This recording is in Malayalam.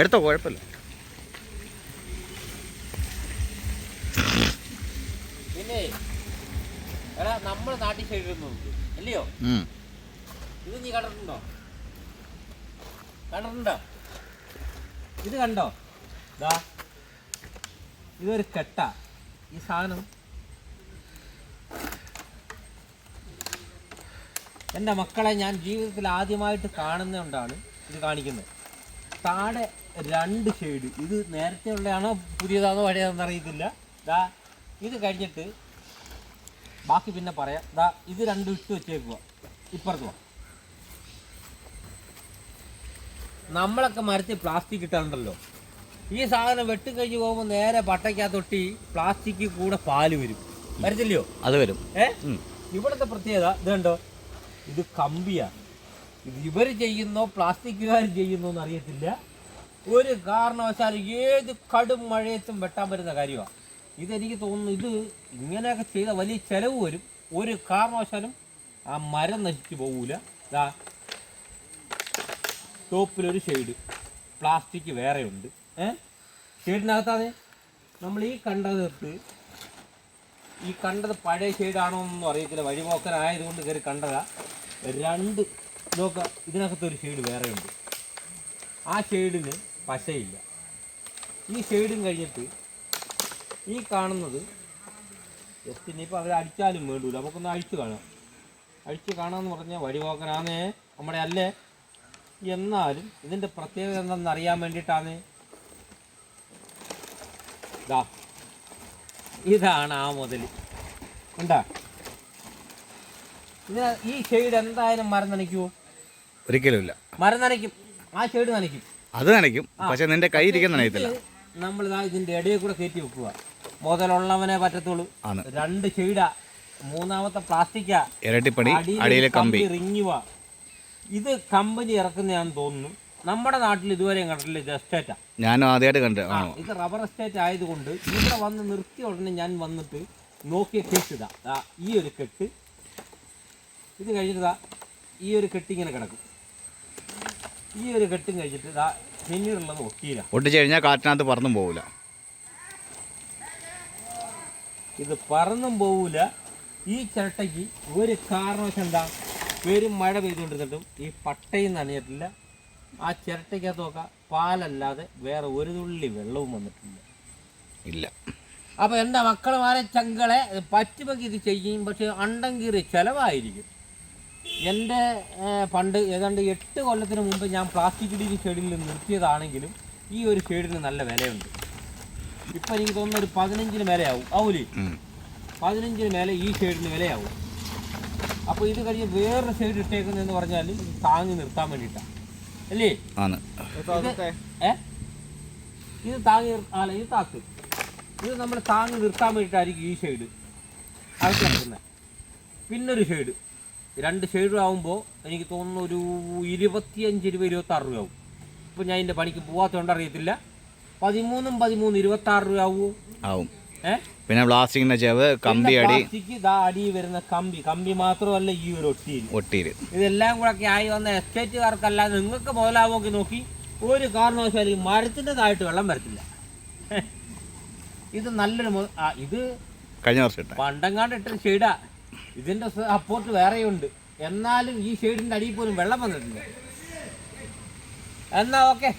എടുത്തോ കുഴപ്പമില്ല. പിന്നെ എടാ നമ്മൾ നാട്ടിൽ ചെയ്തിരുന്നു അല്ലയോ ഇത് നീ കണ്ടിട്ടുണ്ടോ? കണ്ടിട്ടുണ്ടോ? ഇത് കണ്ടോ? ദാ ഇതൊരു കെട്ട. ഈ സാധനം എന്റെ മക്കളെ ഞാൻ ജീവിതത്തിൽ ആദ്യമായിട്ട് കാണുന്നതുകൊണ്ടാണ് ഇത് കാണിക്കുന്നത്. താഴെ രണ്ട് ഷെയ്ഡ് ഇത് നേരത്തെ ഉള്ളതാണോ പുതിയതാണോ പഴയതാണെന്ന് അറിയത്തില്ല ദാ ഇത് കഴിഞ്ഞിട്ട് ബാക്കി പിന്നെ പറയാം. ദാ ഇത് രണ്ടും ഇട്ട് വെച്ചേക്കുക ഇപ്പുറത്ത് വാ. നമ്മളൊക്കെ മരത്തിൽ പ്ലാസ്റ്റിക് ഇട്ടാണ്ടല്ലോ ഈ സാധനം വെട്ടി കഴിഞ്ഞ് പോകുമ്പോൾ നേരെ പട്ടയ്ക്കകത്തൊട്ടി പ്ലാസ്റ്റിക് കൂടെ പാൽ വരും. വരത്തില്ലയോ? അത് വരും. ഏ? ഇവിടുത്തെ പ്രത്യേകത ഇത് കണ്ടോ? ഇത് കമ്പിയാ. ഇത് ഇവർ ചെയ്യുന്നോ പ്ലാസ്റ്റിക്കുകാർ ചെയ്യുന്നോ എന്ന് അറിയത്തില്ല. ഒരു കാരണവശാലും ഏത് കടും മഴയത്തും വെട്ടാൻ പറ്റുന്ന കാര്യമാണ് ഇതെനിക്ക് തോന്നുന്നു ഇത് ഇങ്ങനെയൊക്കെ ചെയ്ത വലിയ ചിലവ് വരും. ഒരു കാരണവശാലും ആ മരം നശിച്ചു പോകൂല ഇതാ ടോപ്പിലൊരു ഷെയ്ഡ്. പ്ലാസ്റ്റിക് വേറെയുണ്ട്. ഏ? ഷെയ്ഡിനകത്താണ്. നമ്മൾ ഈ കണ്ടതിർത്ത് ഈ കണ്ടത് പഴയ ഷെയ്ഡാണോ എന്നൊന്നും അറിയത്തില്ല. വഴിപോക്കനായതുകൊണ്ട് കയറി കണ്ടതാ. രണ്ട് നോക്ക ഇതിനകത്തൊരു ഷെയ്ഡ് വേറെയുണ്ട്. ആ ഷെയ്ഡിന് പശയില്ല. ഈ ഷെയ്ഡും കഴിഞ്ഞിട്ട് ഈ കാണുന്നത് ജസ്റ്റ് ഇനിയിപ്പോൾ അവർ അടിച്ചാലും വേണ്ടൂല. നമുക്കൊന്ന് അഴിച്ചു കാണാം. അഴിച്ചു കാണാമെന്ന് പറഞ്ഞാൽ വഴിപോക്കനാന്നേ നമ്മുടെ അല്ലേ? എന്നാലും ഇതിന്റെ പ്രത്യേകത എന്താണെന്ന് അറിയാൻ വേണ്ടിയിട്ടാണ് ദാ ഇതാണ് ആ മുതൽ. ഉണ്ടാ ഇത് ഈ ഷെയ്ഡ് എന്തായാലും മരം നനയ്ക്കുമോ ഒരിക്കലും ഇല്ല മരം നനയ്ക്കും. ആ ഷെയ്ഡ് നനയ്ക്കും. അത് നനയ്ക്കും. പക്ഷെ നിന്റെ കൈ ഇരിക്കുന്ന നനയത്തില്ല. നമ്മൾ ഇതാ ഇതിന്റെ ഇടയിൽ കൂടെ കയറ്റി വെക്കുക. മുതലുള്ളവനെ പറ്റത്തുള്ളൂ. ആണ്. രണ്ട് ഷെയ്ഡാ മൂന്നാമത്തെ പ്ലാസ്റ്റിക്കാ ഇരട്ടിപ്പണി അടിയിലെ കമ്പി റിങ്ങുവാ. ഇത് കമ്പനി ഇറക്കുന്നതാണെന്ന് തോന്നുന്നു. നമ്മുടെ നാട്ടിൽ ഇതുവരെയും കണ്ടിട്ടില്ല ഇത് എസ്റ്റേറ്റാ ഞാൻ ആദ്യമായിട്ട് കണ്ടു ആ, ഇത് റബ്ബർ എസ്റ്റേറ്റ് ആയതുകൊണ്ട് ഇവിടെ വന്ന് നിർത്തിയ ഉടനെ ഞാൻ വന്നിട്ട് നോക്കിയ കെട്ടിതാ ദാ ഈ ഒരു കെട്ട്. ഇത് കഴിഞ്ഞിട്ട് ദാ ഈ ഒരു കെട്ട് ഇങ്ങനെ കിടക്കും. ഈ ഒരു കെട്ടും കഴിഞ്ഞിട്ട് ദാ പിന്നീടുള്ളത് ഒട്ടിയില്ല. ഒട്ടിച്ചു കഴിഞ്ഞാൽ കാറ്റിനകത്ത് പറന്നും പോവില്ല ഇത് പറന്നും പോവില്ല ഈ ചിരട്ടയ്ക്ക് ഒരു കാരണവശം എന്താ പെരും മഴ പെയ്തുകൊണ്ടിരുന്നിട്ടും ഈ പട്ടയും നനഞ്ഞിട്ടില്ല ആ ചിരട്ടയ്ക്കകത്ത് നോക്കാം. പാലല്ലാതെ വേറെ ഒരു തുള്ളി വെള്ളവും വന്നിട്ടില്ല. ഇല്ല. അപ്പോൾ എന്റെ മക്കളുമാരെ ചങ്കളെ പറ്റുമെങ്കിൽ ഇത് ചെയ്യും പക്ഷേ അണ്ടം കീറി ചിലവായിരിക്കും. എന്റെ പണ്ട് ഏതാണ്ട് എട്ട് കൊല്ലത്തിന് മുമ്പ് ഞാൻ പ്ലാസ്റ്റിക് ഡിഗ്രി ഷെയ്ഡിൽ നിർത്തിയതാണെങ്കിലും ഈ ഒരു ഷെയ്ഡിന് നല്ല വിലയുണ്ട്. ഇപ്പം എനിക്ക് തോന്നുന്ന ഒരു പതിനഞ്ചിന് വിലയാവും ആവൂലി. പതിനഞ്ചിന് മേലെ ഈ ഷെയ്ഡിന് വിലയാവും. അപ്പോൾ ഇത് കഴിഞ്ഞ് വേറൊരു ഷെയ്ഡ് ഇട്ടേക്കുന്നതെന്ന് പറഞ്ഞാൽ താങ്ങി നിർത്താൻ വേണ്ടിയിട്ടാണ്. അല്ലേ? ആണ്. ഇത് ഏ? ഇത് താങ്ങി അല്ല ഇത് താത്ത് ഇത് നമ്മൾ താങ്ങി നിർത്താൻ വേണ്ടിയിട്ടായിരിക്കും ഈ ഷെയ്ഡ്. കിടക്കുന്നത് പിന്നൊരു ഷെയ്ഡ്. രണ്ട് ഷെയ്ഡ് ആകുമ്പോൾ എനിക്ക് തോന്നുന്നു ഒരു ഇരുപത്തിയഞ്ച് രൂപ ഇരുപത്താറ് രൂപ ആവും ഇപ്പം ഞാൻ ഇതിന്റെ പണിക്ക് പോകാത്തതുകൊണ്ട് അറിയത്തില്ല. പതിമൂന്നും പതിമൂന്ന് ഇരുപത്താറ് രൂപ ആവുമോ ആവും. പിന്നെ പ്ലാസ്റ്റിക്കിന്റെ ചെവ് കമ്പി അടി. അടി വരുന്ന കമ്പി. കമ്പി മാത്രമല്ല ഈ ഒരു ഒട്ടിയിൽ ഒട്ടിയിൽ. ഇതെല്ലാം കൂടെ ആയി വന്ന എസ്റ്റേറ്റുകാർക്കല്ല നിങ്ങൾക്ക് മുതലാവോക്കി നോക്കി ഒരു കാരണവശാലും മരത്തിന്റെ മരത്തിന്റെതായിട്ട് വെള്ളം വരത്തില്ല. ഇത് നല്ലൊരു ഇത് കഴിഞ്ഞ വർഷം ഇട്ട. പണ്ടങ്ങാണ്ട് ഇട്ടൊരു ഷെയ്ഡാ ഇതിന്റെ സപ്പോർട്ട് വേറെയുണ്ട്. എന്നാലും ഈ ഷെയ്ഡിന്റെ അടിയിൽ പോലും വെള്ളം വന്നിട്ടില്ല. എന്നാ ഓക്കെ